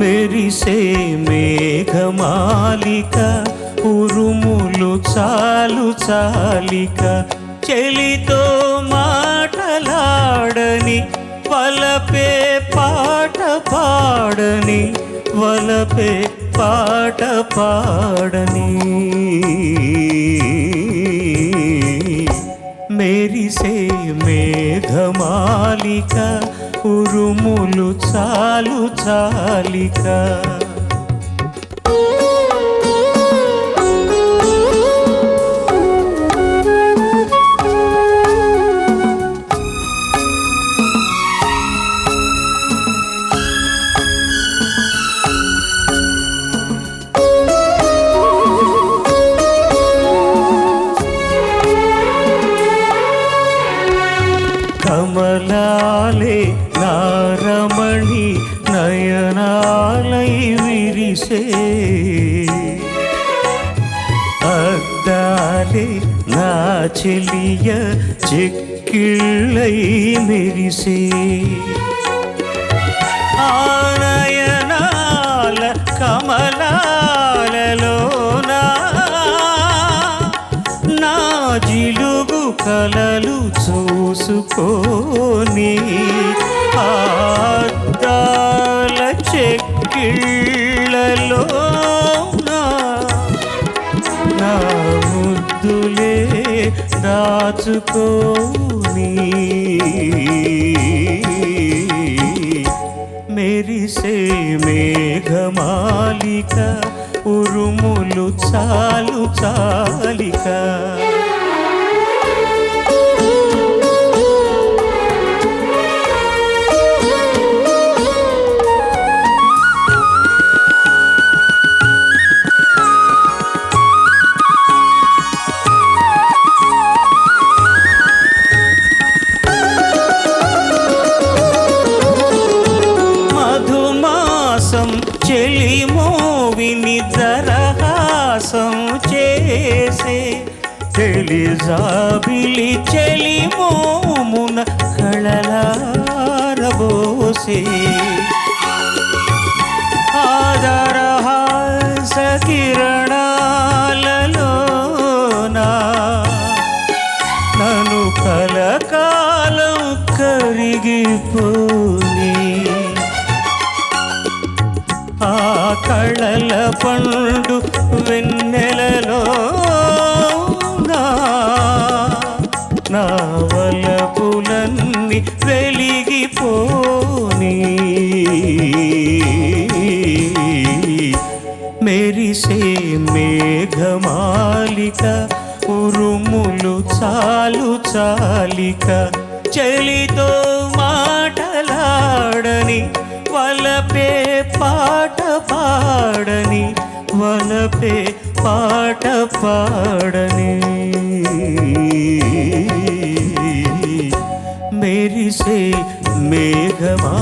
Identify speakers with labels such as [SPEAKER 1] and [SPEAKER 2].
[SPEAKER 1] మెరిసే మేఘమాలిక ఉరుములు చాలు చాలిక చెలితో మాటలాడని వలపే పాట పాడని వలపే పాట పాడని మెరిసే మేఘమాలిక ఉరుములు చాలు చాలిక. ஆலை விரிசே. அத்தாலே நாச்செலிய செக்கிள்ளை மெரிசே ஆனாய జిలుగు కలలు చూసుకోని ఆద్దాల చెక్కిళ్ళలో నా ముద్దులే దాచుకోని మెరిసే మేఘమాలిక ఉరుములు చాలు చాలిక. మధుమాసం చెలిమోవిని దరహాసం చేసే తెలిజాబిలి చెలిమోమున కళలారబోసే ఆదరహాస కిరణాలలోనా నన్ను కలకాలం కరిగిపో ఆ కళల పండు వెన్నెలలో నా నా వలపులన్నీ వెలిగిపోని. మెరిసే మేఘమాలిక ఉరుములు చాలు చాలిక చలితో మాటలాడని వలపే పాట వనపే పాట పాడని. మెరిసే మేఘమా